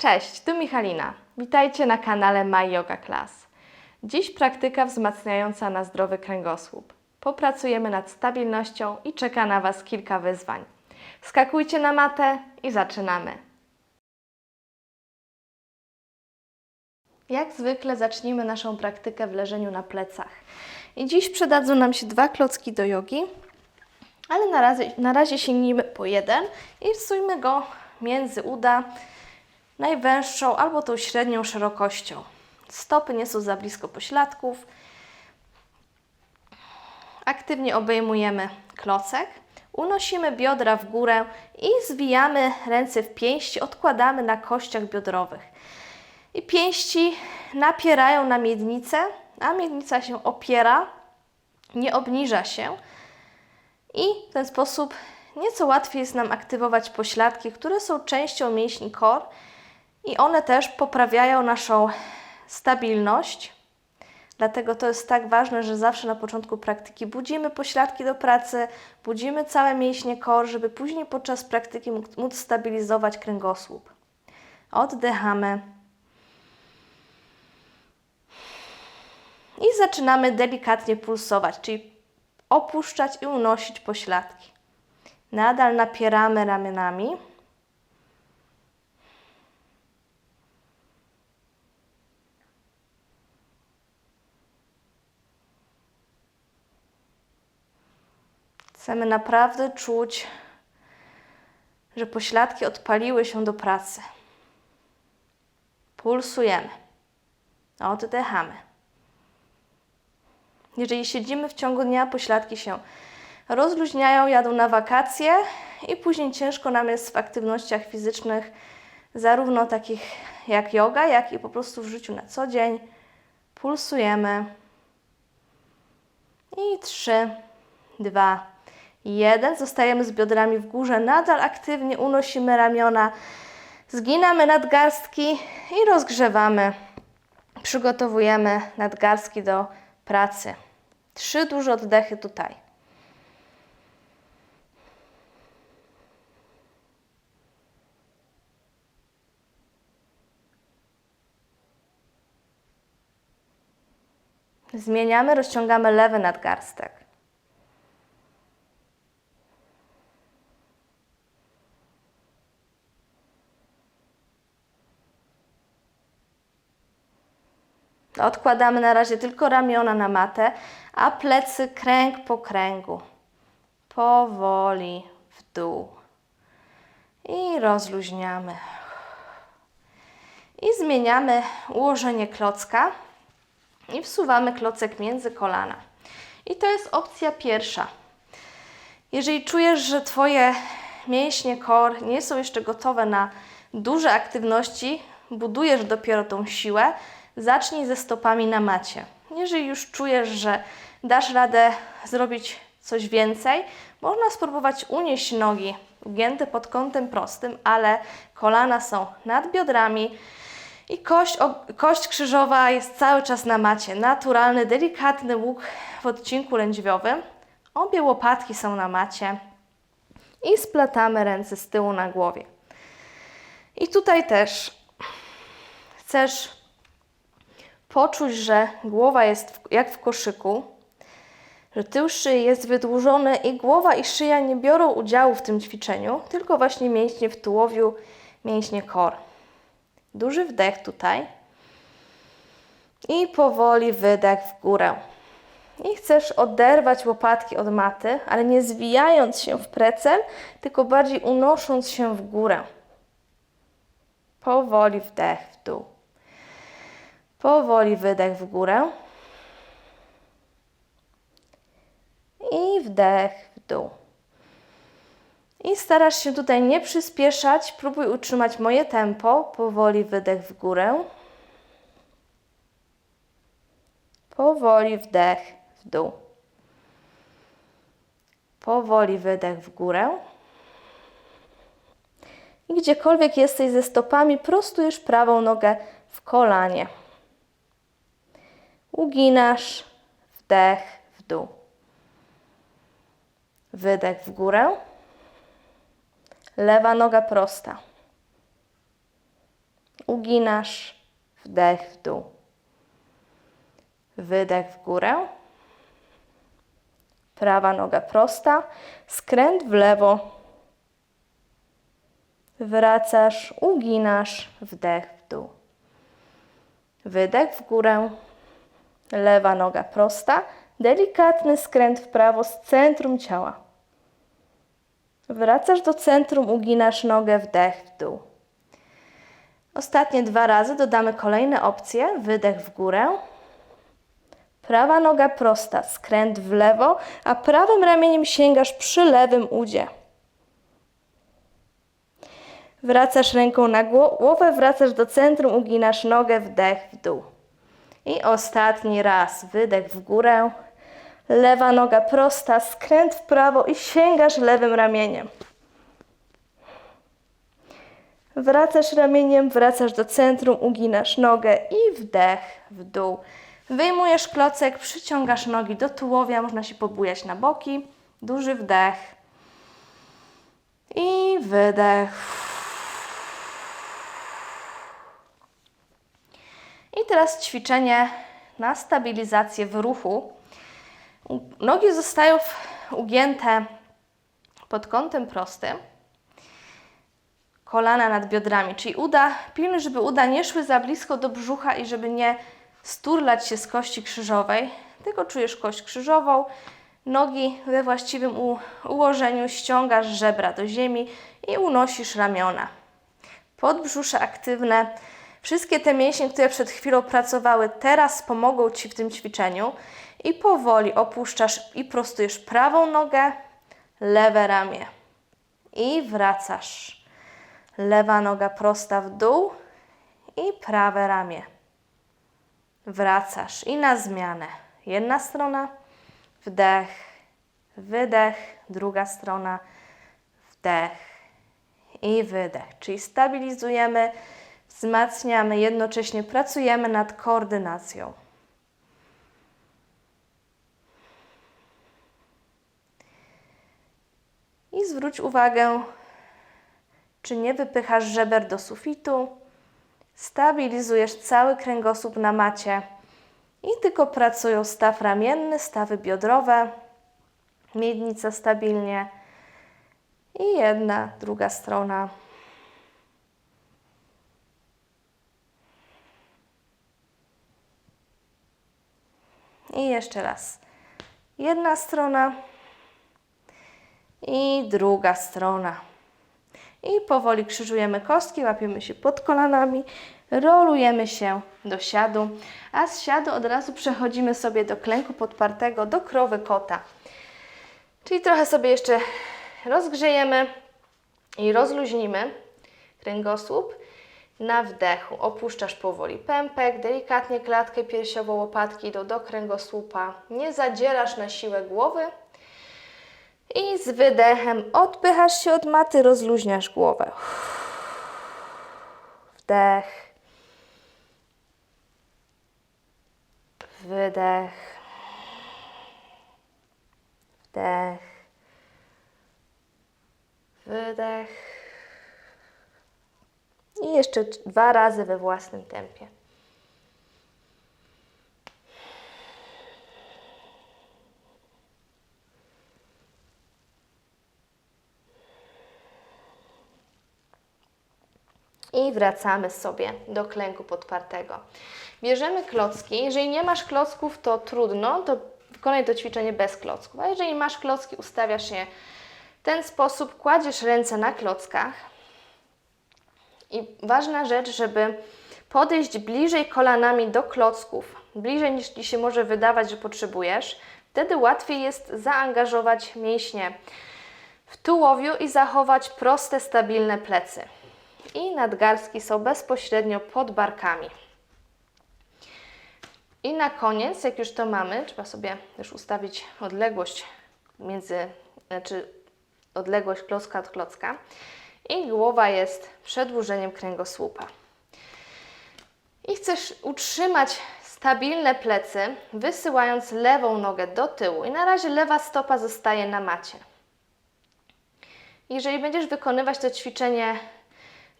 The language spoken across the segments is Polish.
Cześć, tu Michalina. Witajcie na kanale My Yoga Class. Dziś praktyka wzmacniająca na zdrowy kręgosłup. Popracujemy nad stabilnością i czeka na Was kilka wyzwań. Skakujcie na matę i zaczynamy. Jak zwykle zacznijmy naszą praktykę w leżeniu na plecach. I dziś przydadzą nam się dwa klocki do jogi, ale na razie, na razie sięgnijmy po jeden i wsujmy go między uda najwęższą albo tą średnią szerokością. Stopy nie są za blisko pośladków. Aktywnie obejmujemy klocek. Unosimy biodra w górę i zwijamy ręce w pięści, odkładamy na kościach biodrowych. I pięści napierają na miednicę, a miednica się opiera, nie obniża się. I w ten sposób nieco łatwiej jest nam aktywować pośladki, które są częścią mięśni core i one też poprawiają naszą stabilność. Dlatego to jest tak ważne, że zawsze na początku praktyki budzimy pośladki do pracy, budzimy całe mięśnie core, żeby później podczas praktyki móc stabilizować kręgosłup. Oddychamy. I zaczynamy delikatnie pulsować, czyli opuszczać i unosić pośladki. Nadal napieramy ramionami. Chcemy naprawdę czuć, że pośladki odpaliły się do pracy. Pulsujemy. Oddychamy. Jeżeli siedzimy w ciągu dnia, pośladki się rozluźniają, jadą na wakacje i później ciężko nam jest w aktywnościach fizycznych, zarówno takich jak yoga, jak i po prostu w życiu na co dzień. Pulsujemy. I trzy, dwa, jeden. Zostajemy z biodrami w górze, nadal aktywnie unosimy ramiona, zginamy nadgarstki i rozgrzewamy. Przygotowujemy nadgarstki do pracy. Trzy duże oddechy tutaj. Zmieniamy, rozciągamy lewy nadgarstek. Odkładamy na razie tylko ramiona na matę, a plecy kręg po kręgu. Powoli w dół. I rozluźniamy. I zmieniamy ułożenie klocka i wsuwamy klocek między kolana. I to jest opcja pierwsza. Jeżeli czujesz, że Twoje mięśnie core nie są jeszcze gotowe na duże aktywności, budujesz dopiero tą siłę, zacznij ze stopami na macie. Jeżeli już czujesz, że dasz radę zrobić coś więcej, można spróbować unieść nogi ugięte pod kątem prostym, ale kolana są nad biodrami i kość, kość krzyżowa jest cały czas na macie. Naturalny, delikatny łuk w odcinku lędźwiowym. Obie łopatki są na macie i splatamy ręce z tyłu na głowie. I tutaj też chcesz poczuć, że głowa jest w, jak w koszyku, że tył szyi jest wydłużony i głowa i szyja nie biorą udziału w tym ćwiczeniu, tylko właśnie mięśnie w tułowiu, mięśnie core. Duży wdech tutaj i powoli wydech w górę. I chcesz oderwać łopatki od maty, ale nie zwijając się w precel, tylko bardziej unosząc się w górę. Powoli wdech w dół. Powoli wydech w górę. I wdech w dół. I starasz się tutaj nie przyspieszać, próbuj utrzymać moje tempo. Powoli wydech w górę. Powoli wdech w dół. Powoli wydech w górę. I gdziekolwiek jesteś ze stopami, prostujesz prawą nogę w kolanie. Uginasz, wdech w dół. Wydech w górę. Lewa noga prosta. uginasz, wdech w dół. Wydech w górę. Prawa noga prosta, skręt w lewo. Wracasz, uginasz, wdech w dół. Wydech w górę. Lewa noga prosta, delikatny skręt w prawo z centrum ciała. Wracasz do centrum, uginasz nogę, wdech w dół. Ostatnie dwa razy dodamy kolejne opcje. Wydech w górę. Prawa noga prosta, skręt w lewo, a prawym ramieniem sięgasz przy lewym udzie. Wracasz ręką na głowę, wracasz do centrum, uginasz nogę, wdech w dół. I ostatni raz, wydech w górę, lewa noga prosta, skręt w prawo i sięgasz lewym ramieniem. Wracasz ramieniem, wracasz do centrum, uginasz nogę i wdech w dół. Wyjmujesz klocek, przyciągasz nogi do tułowia, można się pobujać na boki. Duży wdech i wydech. I teraz ćwiczenie na stabilizację w ruchu. Nogi zostają ugięte pod kątem prostym kolana nad biodrami, czyli uda, pilnuj, żeby uda nie szły za blisko do brzucha i żeby nie sturlać się z kości krzyżowej, tylko czujesz kość krzyżową, nogi we właściwym ułożeniu, ściągasz żebra do ziemi i unosisz ramiona. Podbrzusze aktywne. Wszystkie te mięśnie, które przed chwilą pracowały, teraz pomogą Ci w tym ćwiczeniu i powoli opuszczasz i prostujesz prawą nogę, lewe ramię i wracasz. Lewa noga prosta w dół i prawe ramię. Wracasz i na zmianę. Jedna strona, wdech, wydech, druga strona, wdech i wydech. Czyli stabilizujemy, wzmacniamy, jednocześnie pracujemy nad koordynacją. I zwróć uwagę, czy nie wypychasz żeber do sufitu. Stabilizujesz cały kręgosłup na macie i tylko pracują staw ramienny, stawy biodrowe, miednica stabilnie i jedna, druga strona. I jeszcze raz. Jedna strona i druga strona. I powoli krzyżujemy kostki, łapiemy się pod kolanami, rolujemy się do siadu, a z siadu od razu przechodzimy sobie do klęku podpartego, do krowy kota. Czyli trochę sobie jeszcze rozgrzejemy i rozluźnimy kręgosłup. Na wdechu opuszczasz powoli pępek, delikatnie klatkę piersiową, łopatki idą do kręgosłupa. Nie zadzierasz na siłę głowy, i z wydechem odpychasz się od maty, rozluźniasz głowę. Wdech. Wydech. Wdech. Wydech. Jeszcze dwa razy we własnym tempie. I wracamy sobie do klęku podpartego. Bierzemy klocki. Jeżeli nie masz klocków, to trudno, to wykonaj to ćwiczenie bez klocków. A jeżeli masz klocki, ustawiasz je w ten sposób, kładziesz ręce na klockach. I ważna rzecz, żeby podejść bliżej kolanami do klocków, bliżej niż Ci się może wydawać, że potrzebujesz. Wtedy łatwiej jest zaangażować mięśnie w tułowiu i zachować proste, stabilne plecy i nadgarstki są bezpośrednio pod barkami. I na koniec, jak już to mamy, trzeba sobie też ustawić odległość między, znaczy odległość klocka od klocka. I głowa jest przedłużeniem kręgosłupa. I chcesz utrzymać stabilne plecy, wysyłając lewą nogę do tyłu. I na razie lewa stopa zostaje na macie. Jeżeli będziesz wykonywać to ćwiczenie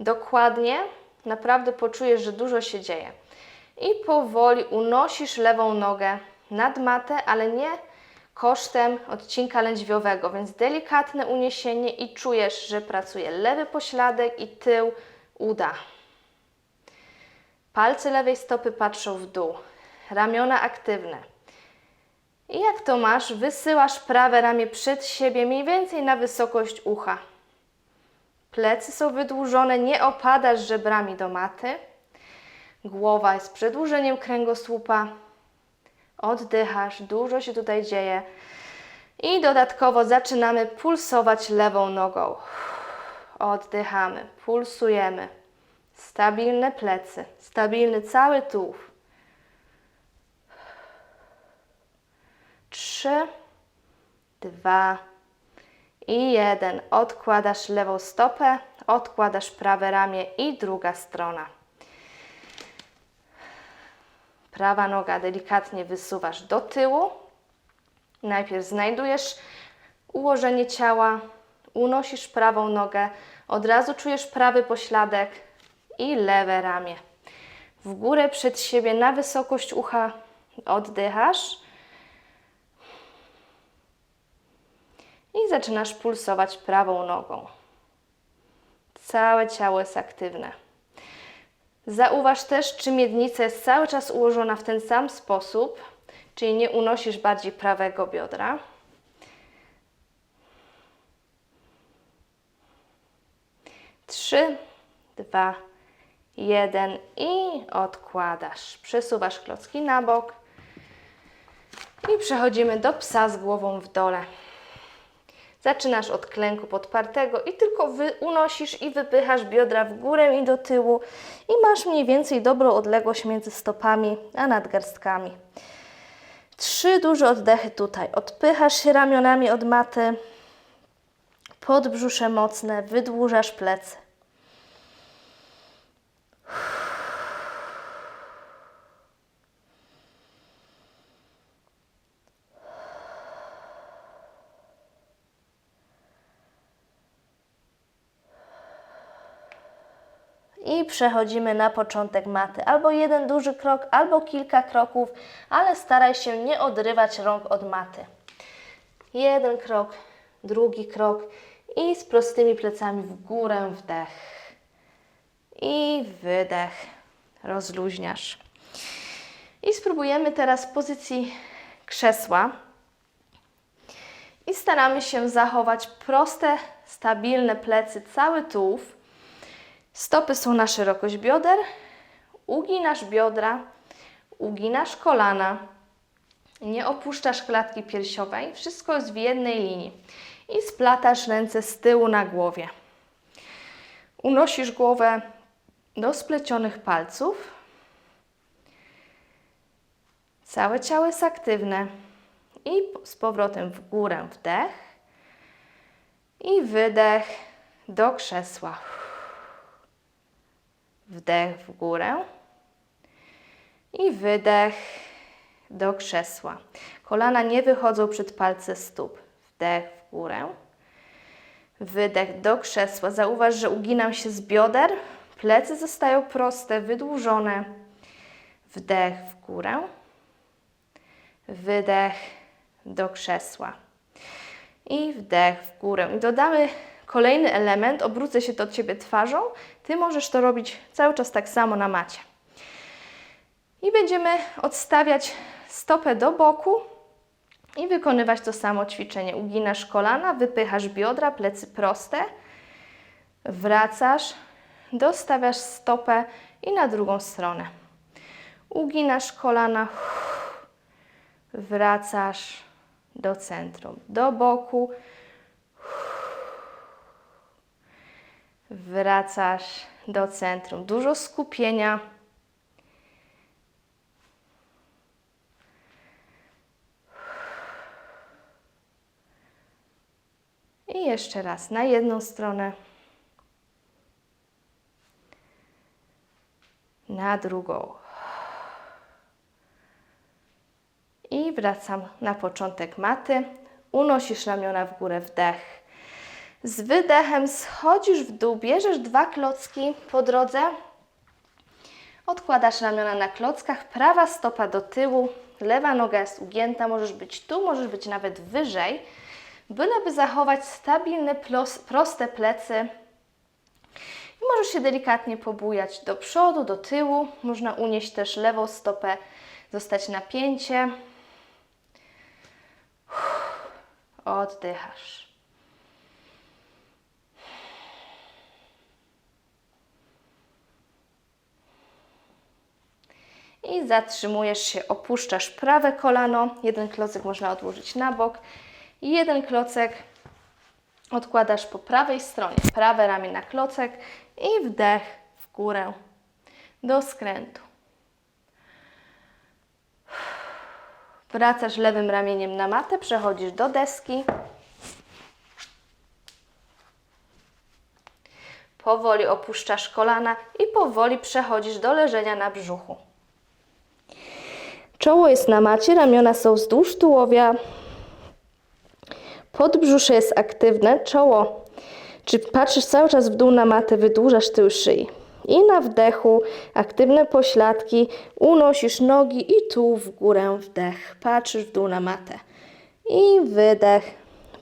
dokładnie, naprawdę poczujesz, że dużo się dzieje. I powoli unosisz lewą nogę nad matę, ale nie kosztem odcinka lędźwiowego, więc delikatne uniesienie i czujesz, że pracuje lewy pośladek i tył uda. Palce lewej stopy patrzą w dół, ramiona aktywne. I jak to masz, wysyłasz prawe ramię przed siebie, mniej więcej na wysokość ucha. Plecy są wydłużone, nie opadasz żebrami do maty. Głowa jest przedłużeniem kręgosłupa. Oddychasz, dużo się tutaj dzieje. I dodatkowo zaczynamy pulsować lewą nogą. Oddychamy, pulsujemy. Stabilne plecy, stabilny cały tułów. Trzy, dwa i jeden. Odkładasz lewą stopę, odkładasz prawe ramię i druga strona. Prawa noga delikatnie wysuwasz do tyłu. Najpierw znajdujesz ułożenie ciała, unosisz prawą nogę, od razu czujesz prawy pośladek i lewe ramię. W górę przed siebie na wysokość ucha oddychasz. I zaczynasz pulsować prawą nogą. Całe ciało jest aktywne. Zauważ też, czy miednica jest cały czas ułożona w ten sam sposób, czyli nie unosisz bardziej prawego biodra. Trzy, dwa, jeden i odkładasz. Przesuwasz klocki na bok i przechodzimy do psa z głową w dole. Zaczynasz od klęku podpartego i tylko wy, unosisz i wypychasz biodra w górę i do tyłu i masz mniej więcej dobrą odległość między stopami a nadgarstkami. Trzy duże oddechy tutaj. Odpychasz się ramionami od maty, podbrzusze mocne, wydłużasz plecy. I przechodzimy na początek maty. Albo jeden duży krok, albo kilka kroków, ale staraj się nie odrywać rąk od maty. Jeden krok, drugi krok i z prostymi plecami w górę wdech. I wydech. Rozluźniasz. I spróbujemy teraz pozycji krzesła. I staramy się zachować proste, stabilne plecy, cały tułów. Stopy są na szerokość bioder. Uginasz biodra, uginasz kolana. Nie opuszczasz klatki piersiowej. Wszystko jest w jednej linii. I splatasz ręce z tyłu na głowie. Unosisz głowę do splecionych palców. Całe ciało jest aktywne. I z powrotem w górę wdech. I wydech do krzesła. Wdech w górę i wydech do krzesła. Kolana nie wychodzą przed palce stóp. Wdech w górę. Wydech do krzesła. Zauważ, że uginam się z bioder. Plecy zostają proste, wydłużone. Wdech w górę. Wydech do krzesła. I wdech w górę. I dodamy kolejny element, obrócę się do Ciebie twarzą, Ty możesz to robić cały czas tak samo na macie. I będziemy odstawiać stopę do boku i wykonywać to samo ćwiczenie. Uginasz kolana, wypychasz biodra, plecy proste, wracasz, dostawiasz stopę i na drugą stronę. Uginasz kolana, wracasz do centrum, do boku, wracasz do centrum. Dużo skupienia. I jeszcze raz na jedną stronę, na drugą. I wracam na początek maty. Unosisz ramiona w górę, wdech. Z wydechem schodzisz w dół, bierzesz dwa klocki po drodze Odkładasz ramiona na klockach, prawa stopa do tyłu, lewa noga jest ugięta, możesz być tu, możesz być nawet wyżej, byleby zachować stabilne, proste plecy. I możesz się delikatnie pobujać do przodu, do tyłu. Można unieść też lewą stopę, zostać na pięcie. Oddychasz. I zatrzymujesz się, opuszczasz prawe kolano. Jeden klocek można odłożyć na bok. Jeden klocek odkładasz po prawej stronie. Prawe ramię na klocek i wdech w górę do skrętu. Wracasz lewym ramieniem na matę, przechodzisz do deski. Powoli opuszczasz kolana i powoli przechodzisz do leżenia na brzuchu. Czoło jest na macie, ramiona są wzdłuż tułowia. Podbrzusze jest aktywne, czoło. Czy patrzysz cały czas w dół na matę, wydłużasz tył szyi. I na wdechu aktywne pośladki, unosisz nogi i tu w górę wdech. Patrzysz w dół na matę. I wydech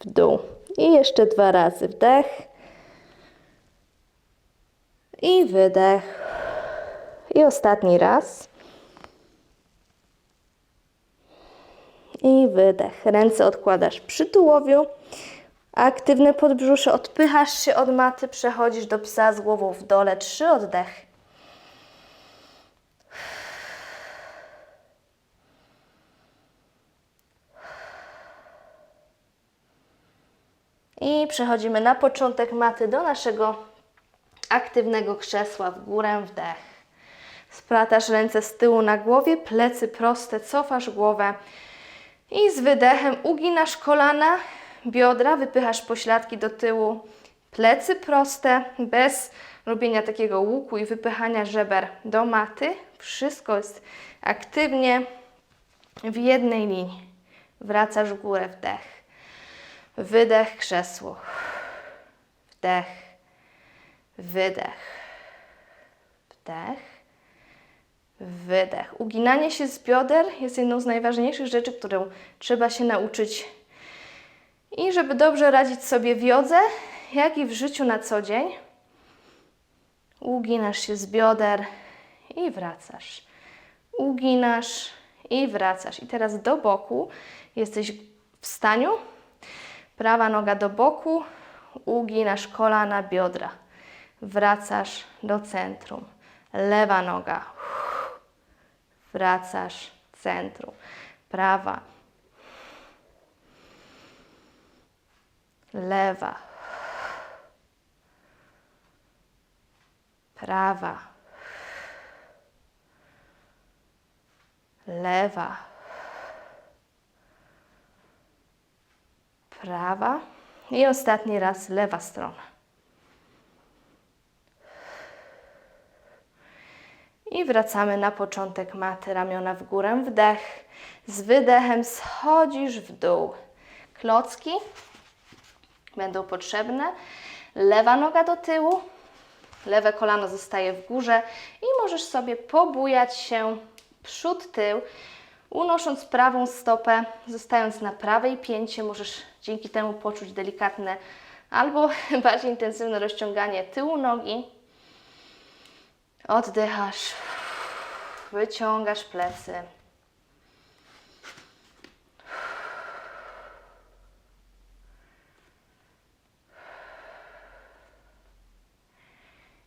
w dół. I jeszcze dwa razy wdech. I wydech. I ostatni raz. I wydech. Ręce odkładasz przy tułowiu. Aktywne podbrzusze. Odpychasz się od maty. Przechodzisz do psa z głową w dole. Trzy oddechy. I przechodzimy na początek maty do naszego aktywnego krzesła. W górę wdech. Splatasz ręce z tyłu na głowie, plecy proste, cofasz głowę. I z wydechem uginasz kolana, biodra, wypychasz pośladki do tyłu, plecy proste, bez robienia takiego łuku i wypychania żeber do maty. Wszystko jest aktywnie w jednej linii. Wracasz w górę, wdech. Wydech, krzesło. Wdech. Wydech. Wdech. Wydech. Uginanie się z bioder jest jedną z najważniejszych rzeczy, którą trzeba się nauczyć. I żeby dobrze radzić sobie w jodze, jak i w życiu na co dzień, uginasz się z bioder i wracasz. Uginasz i wracasz. I teraz do boku jesteś w staniu. Prawa noga do boku, uginasz kolana, biodra. Wracasz do centrum. Lewa noga wracasz centrum. Prawa, lewa, prawa, lewa, prawa. I ostatni raz lewa strona. I wracamy na początek maty, ramiona w górę, wdech. Z wydechem schodzisz w dół. Klocki będą potrzebne. Lewa noga do tyłu, lewe kolano zostaje w górze i możesz sobie pobujać się przód, tył, unosząc prawą stopę, zostając na prawej pięcie. Możesz dzięki temu poczuć delikatne albo bardziej intensywne rozciąganie tyłu nogi. Oddychasz, wyciągasz plecy.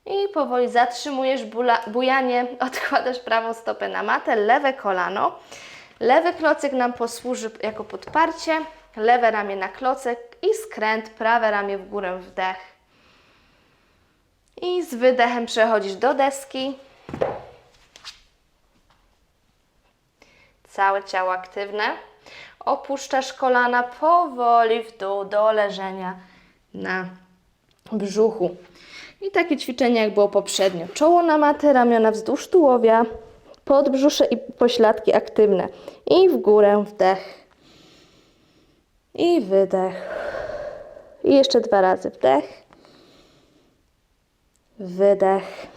I powoli zatrzymujesz bujanie, odkładasz prawą stopę na matę, lewe kolano. Lewy klocek nam posłuży jako podparcie, lewe ramię na klocek i skręt, prawe ramię w górę, wdech. I z wydechem przechodzisz do deski. Całe ciało aktywne. Opuszczasz kolana powoli w dół do leżenia na brzuchu. I takie ćwiczenie jak było poprzednio. Czoło na matę, ramiona wzdłuż tułowia, podbrzusze i pośladki aktywne. I w górę wdech. I wydech. I jeszcze dwa razy wdech. Wydech.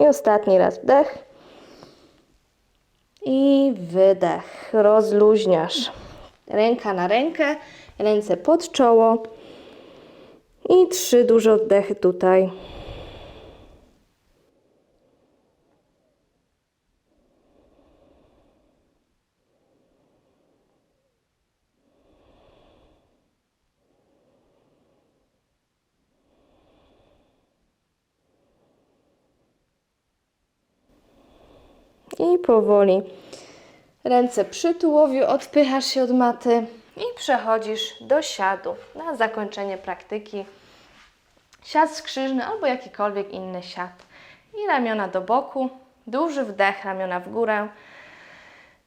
I ostatni raz wdech. I wydech. Rozluźniasz. Ręka na rękę, ręce pod czoło. I trzy duże oddechy tutaj. I powoli ręce przy tułowiu, odpychasz się od maty i przechodzisz do siadu na zakończenie praktyki. Siad skrzyżny albo jakikolwiek inny siad. I ramiona do boku, duży wdech, ramiona w górę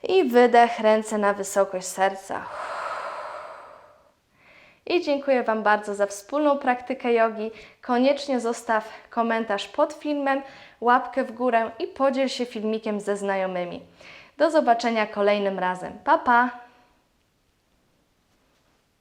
i wydech, ręce na wysokość serca. I dziękuję Wam bardzo za wspólną praktykę jogi. Koniecznie zostaw komentarz pod filmem, łapkę w górę i podziel się filmikiem ze znajomymi. Do zobaczenia kolejnym razem. Pa, pa!